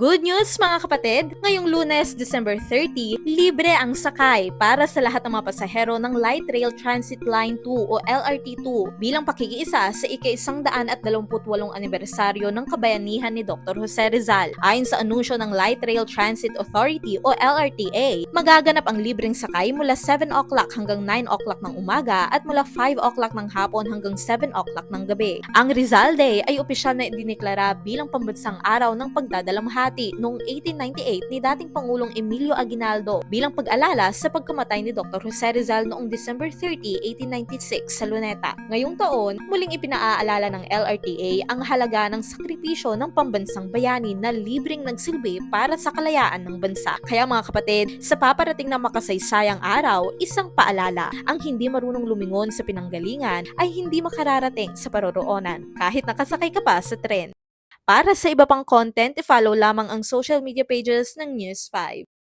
Good news mga kapatid! Ngayong lunes, December 30, libre ang sakay para sa lahat ng mga pasahero ng Light Rail Transit Line 2 o LRT2 bilang pakikiisa sa ika-isang daan at dalawamputwalong anibersaryo ng kabayanihan ni Dr. Jose Rizal. Ayon sa anunsyo ng Light Rail Transit Authority o LRTA, magaganap ang libreng sakay mula 7 o'clock hanggang 9 o'clock ng umaga at mula 5 o'clock ng hapon hanggang 7 o'clock ng gabi. Ang Rizal Day ay opisyal na idineklara bilang pambansang araw ng pagdadalamhati noong 1898 ni dating Pangulong Emilio Aguinaldo bilang pag-alala sa pagkamatay ni Dr. Jose Rizal noong December 30, 1896 sa Luneta. Ngayong taon, muling ipinaaalala ng LRTA ang halaga ng sakripisyo ng pambansang bayani na libreng nagsilbi para sa kalayaan ng bansa. Kaya mga kapatid, sa paparating na makasaysayang araw, isang paalala, ang hindi marunong lumingon sa pinanggalingan ay hindi makararating sa paroroonan kahit nakasakay ka pa sa tren. Para sa iba pang content, i-follow lamang ang social media pages ng News 5.